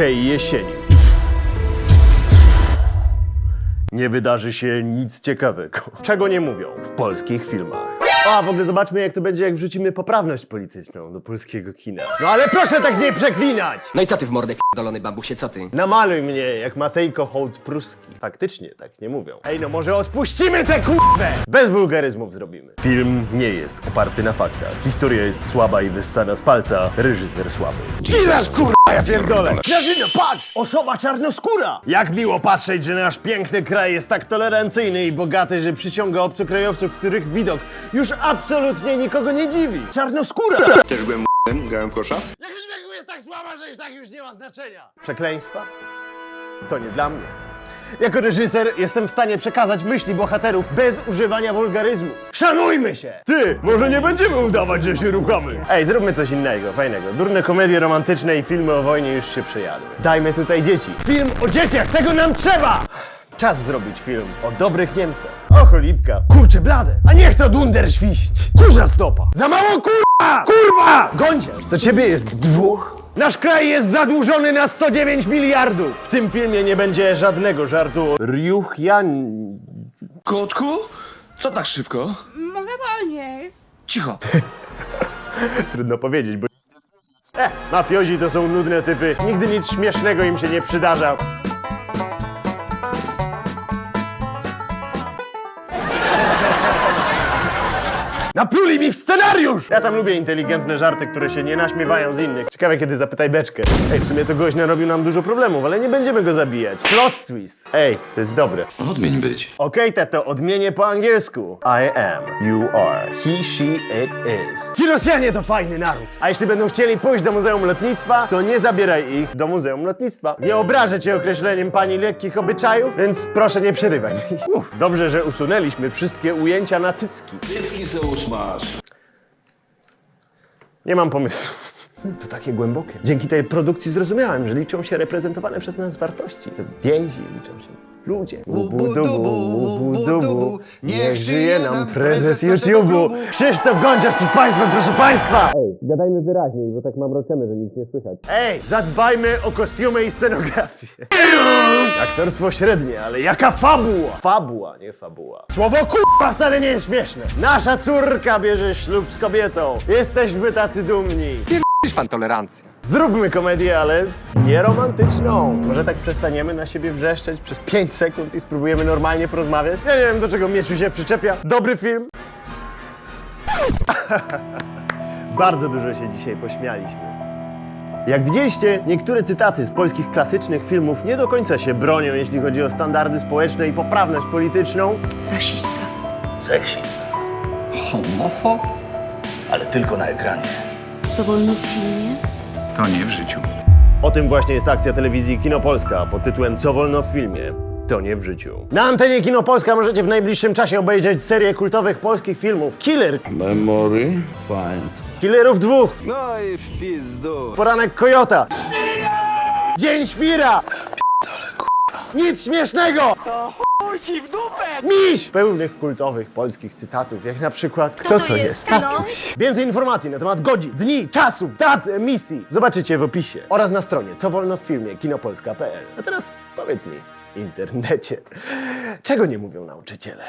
tej jesieni. Nie wydarzy się nic ciekawego. Czego nie mówią w polskich filmach. A w ogóle zobaczmy, jak to będzie, jak wrzucimy poprawność polityczną do polskiego kina. No ale proszę tak nie przeklinać! No i co ty w mordę dolony bambusie, co ty? Namaluj mnie jak Matejko hołd pruski. Faktycznie, tak nie mówią. Ej, no może odpuścimy tę kurwę! Bez wulgaryzmów zrobimy. Film nie jest oparty na faktach. Historia jest słaba i wyssana z palca. Reżyser słaby. Jesus kurwa, ja pierdolę! Grażyna, patrz! Osoba czarnoskóra! Jak miło patrzeć, że nasz piękny kraj jest tak tolerancyjny i bogaty, że przyciąga obcokrajowców, których widok już absolutnie nikogo nie dziwi. Czarnoskóra! Też byłem m***em, grałem w kosza. Jakaś jest tak słaba, że już tak już nie ma znaczenia. Przekleństwa? To nie dla mnie. Jako reżyser jestem w stanie przekazać myśli bohaterów bez używania wulgaryzmów. Szanujmy się! Ty, może nie będziemy udawać, że się ruchamy. Ej, zróbmy coś innego, fajnego. Durne komedie romantyczne i filmy o wojnie już się przejadły. Dajmy tutaj dzieci. Film o dzieciach, tego nam trzeba! Czas zrobić film o dobrych Niemcach. O cholipka. Kurczę blade. A niech to dunder świść. Kurza stopa. Za mało kurwa! Kurwa! Gądziarz, to ciebie jest dwóch? Nasz kraj jest zadłużony na 109 miliardów. W tym filmie nie będzie żadnego żartu o Riuchjan... Kotku? Co tak szybko? Mogę wolniej. Cicho. Trudno powiedzieć, bo... E, mafiozi to są nudne typy. Nigdy nic śmiesznego im się nie przydarza. Napluli mi w scenariusz! Ja tam lubię inteligentne żarty, które się nie naśmiewają z innych. Ciekawe, kiedy zapytaj beczkę. Ej, w sumie to gość narobił nam dużo problemów, ale nie będziemy go zabijać. Plot twist. Ej, to jest dobre. Odmień być. Okej, tato, odmienię po angielsku. I am, you are, he, she, it is. Ci Rosjanie to fajny naród. A jeśli będą chcieli pójść do Muzeum Lotnictwa, to nie zabieraj ich do Muzeum Lotnictwa. Nie obrażę cię określeniem pani lekkich obyczajów, więc proszę nie przerywaj mi. Uff, dobrze, że usunęliśmy wszystkie ujęcia na cycki. Dziecki załóż masz. Nie mam pomysłu. To takie głębokie. Dzięki tej produkcji zrozumiałem, że liczą się reprezentowane przez nas wartości. Więzi, liczą się ludzie. Ubu-dubu, ubu-dubu, niech żyje nam prezes YouTube'u. Krzysztof Gądziarz przed Państwem, proszę Państwa! Ej, gadajmy wyraźniej, bo tak mamroczemy, że nic nie słychać. Ej, zadbajmy o kostiumy i scenografię. Aktorstwo średnie, ale jaka fabuła! Fabuła, nie fabuła. Słowo kurwa wcale nie jest śmieszne. Nasza córka bierze ślub z kobietą. Jesteśmy tacy dumni. Pisz pan tolerancję. Zróbmy komedię, ale nie romantyczną. Może tak przestaniemy na siebie wrzeszczeć przez 5 sekund i spróbujemy normalnie porozmawiać? Ja nie wiem, do czego Mieczu się przyczepia. Dobry film. Bardzo dużo się dzisiaj pośmialiśmy. Jak widzieliście, niektóre cytaty z polskich klasycznych filmów nie do końca się bronią, jeśli chodzi o standardy społeczne i poprawność polityczną. Rasista. Seksista, Homofob? ale tylko na ekranie. Co wolno w filmie? To nie w życiu. O tym właśnie jest akcja telewizji Kinopolska pod tytułem Co wolno w filmie. To nie w życiu. Na antenie Kinopolska możecie w najbliższym czasie obejrzeć serię kultowych polskich filmów Killer, Memory, fine. Killerów dwóch, no i w pizdu. Poranek Kojota, Dzień Świra, nic śmiesznego! Ci w dupę! Miś! Pełnych kultowych polskich cytatów, jak na przykład Kto, to jest, no? Więcej informacji na temat godzin, dni, czasów, dat, emisji zobaczycie w opisie oraz na stronie co wolno w filmie kinopolska.pl. A teraz powiedz mi, internecie, czego nie mówią nauczyciele?